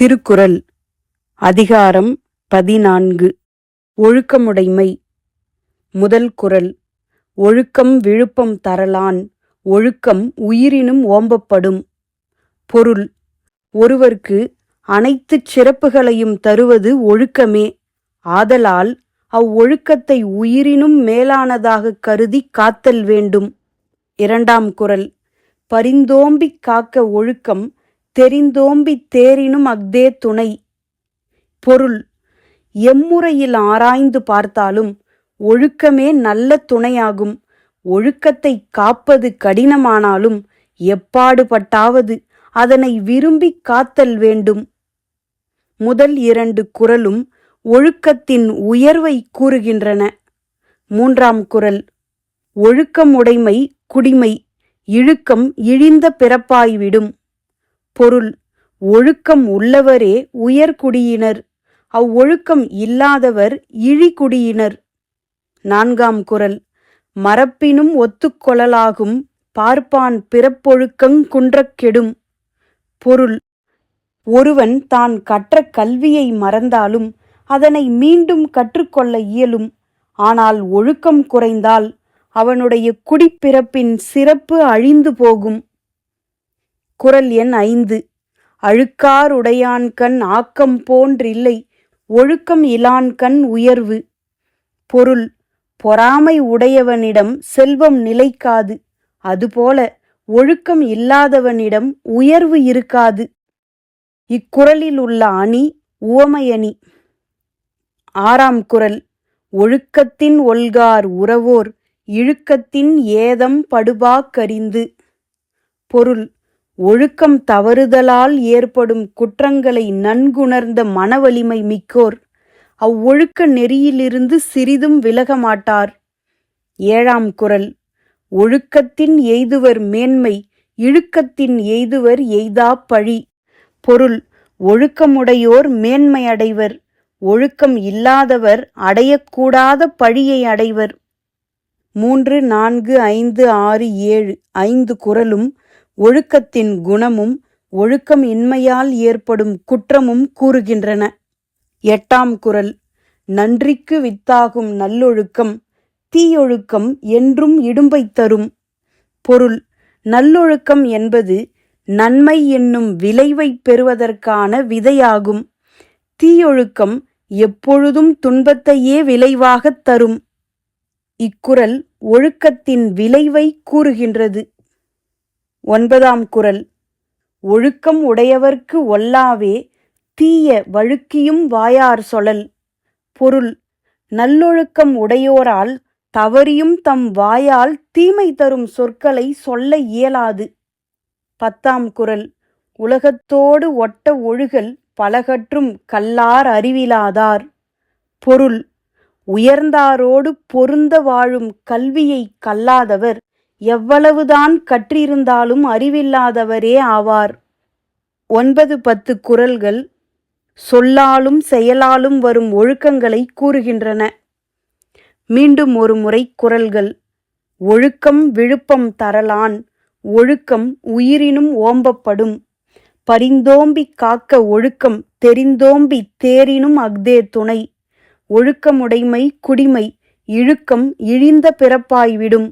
திருக்குறள் அதிகாரம் பதினான்கு. ஒழுக்கமுடைமை. முதல் குறள் ஒழுக்கம் விழுப்பம் தரலான் ஒழுக்கம் உயிரினும் ஓம்பப்படும். பொருள் ஒருவர்க்கு அனைத்துச் சிறப்புகளையும் தருவது ஒழுக்கமே. ஆதலால் அவ்வொழுக்கத்தை உயிரினும் மேலானதாகக் கருதி காத்தல் வேண்டும். இரண்டாம் குறள் பரிந்தோம்பிக் காக்க ஒழுக்கம் தெரிந்தோம்பித் தேரினும் அஃதே துணை. பொருள் எம்முறையில் ஆராய்ந்து பார்த்தாலும் ஒழுக்கமே நல்ல துணையாகும். ஒழுக்கத்தைக் காப்பது கடினமானாலும் எப்பாடுபட்டாவது அதனை விரும்பிக் காத்தல் வேண்டும். முதல் இரண்டு குரலும் ஒழுக்கத்தின் உயர்வை கூறுகின்றன. மூன்றாம் குறள் ஒழுக்கமுடைமை குடிமை இழுக்கம் இழிந்த பிறப்பாய்விடும். பொருள். ஒழுக்கம் உள்ளவரே உயர்குடியினர் அவ்வொழுக்கம் இல்லாதவர் இழிகுடியினர் நான்காம் குரல். மரப்பினும் ஒத்துக்கொள்ளலாகும் பார்ப்பான் பிறப்பொழுக்கங் குன்றக் கெடும். பொருள். ஒருவன் தான் கற்ற கல்வியை மறந்தாலும் அதனை மீண்டும் கற்றுக்கொள்ள இயலும். ஆனால் ஒழுக்கம் குறைந்தால் அவனுடைய குடிப்பிறப்பின் சிறப்பு அழிந்து போகும். குறள் எண் ஐந்து. அழுக்காருடையான்கண் ஆக்கம் போன்றில்லை ஒழுக்கம் இலான்கண் உயர்வு. பொருள் பொறாமை உடையவனிடம் செல்வம் நிலைக்காது அதுபோல ஒழுக்கம் இல்லாதவனிடம் உயர்வு இருக்காது. இக்குறளில் உள்ள அணி உவமையணி ஆறாம் குறள் ஒழுக்கத்தின் ஒல்கார் உறவோர் இழுக்கத்தின் ஏதம் படுபாக்கறிந்து பொருள் ஒழுக்கம் தவறுதலால் ஏற்படும் குற்றங்களை நன்குணர்ந்த மனவலிமை மிக்கோர். அவ்வொழுக்க நெறியிலிருந்து சிறிதும் விலகமாட்டார். ஏழாம் குறள் ஒழுக்கத்தின் எய்துவர் மேன்மை இழுக்கத்தின் எய்துவர் எய்தாப் பழி. பொருள். ஒழுக்கமுடையோர் மேன்மை அடைவர். ஒழுக்கம் இல்லாதவர் அடையக்கூடாத பழியை அடைவர். மூன்று நான்கு ஐந்து ஆறு ஏழு ஐந்து குரலும் ஒழுக்கத்தின் குணமும் ஒழுக்கம் இன்மையால் ஏற்படும் குற்றமும் கூறுகின்றன. எட்டாம் குறள் நன்றிக்கு வித்தாகும் நல்லொழுக்கம் தீயொழுக்கம் என்றும் இடும்பை தரும். பொருள். நல்லொழுக்கம் என்பது நன்மை என்னும் விளைவைப் பெறுவதற்கான விதையாகும். தீயொழுக்கம் எப்பொழுதும் துன்பத்தையே விளைவாகத் தரும். இக்குறள் ஒழுக்கத்தின் விளைவை கூறுகின்றது. ஒன்பதாம் குறள் ஒழுக்கம் உடையவர்க்கு ஒல்லாவே தீய வழுக்கியும் வாயார் சொலல். பொருள் நல்லொழுக்கம் உடையோரால் தவறியும் தம் வாயால் தீமை தரும் சொற்களை சொல்ல இயலாது. பத்தாம் குறள் உலகத்தோடு ஒட்ட ஒழுகல் பலகற்றும் கல்லார் அறிவிலாதார். பொருள் உயர்ந்தாரோடு பொருந்த வாழும் கல்வியை கல்லாதவர் எவ்வளவுதான் கற்றிருந்தாலும் அறிவில்லாதவரே ஆவார். ஒன்பது பத்து குறள்கள் சொல்லாலும் செயலாலும் வரும் ஒழுக்கங்களை கூறுகின்றன. மீண்டும் ஒரு முறை குரல்கள் ஒழுக்கம் விழுப்பம் தரலான் ஒழுக்கம் உயிரினும் ஓம்பப்படும் பரிந்தோம்பி காக்க ஒழுக்கம் தெரிந்தோம்பி தேரினும் அஃதே துணை ஒழுக்கமுடைமை குடிமை இழுக்கம் இழிந்த பிறப்பாய்விடும்.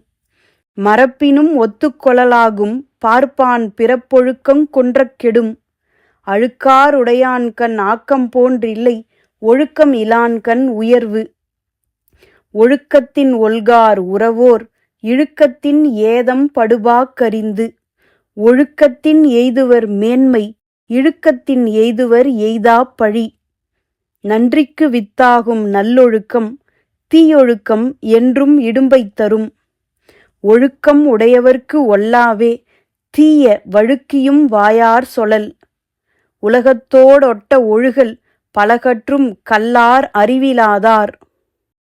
மரப்பினும் ஒத்துக்கொளலாகும் பார்ப்பான் பிறப்பொழுக்கங் கொன்றக் கெடும். அழுக்காருடையான்கண் ஆக்கம் போன்றில்லை ஒழுக்கம் இலான்கண் உயர்வு. ஒழுக்கத்தின் ஒல்கார் உறவோர் இழுக்கத்தின் ஏதம் படுபாக்கறிந்து ஒழுக்கத்தின் எய்துவர் மேன்மை இழுக்கத்தின் எய்துவர் எய்தாப் பழி. நன்றிக்கு வித்தாகும் நல்லொழுக்கம் தீயொழுக்கம் என்றும் இடும்பை தரும். ஒழுக்கம் உடையவர்க்கு ஒல்லாவே தீய வழுக்கியும் வாயார் சொலல். உலகத்தோடொட்ட ஒழுகல் பலகற்றும் கல்லார் அறிவிலாதார்.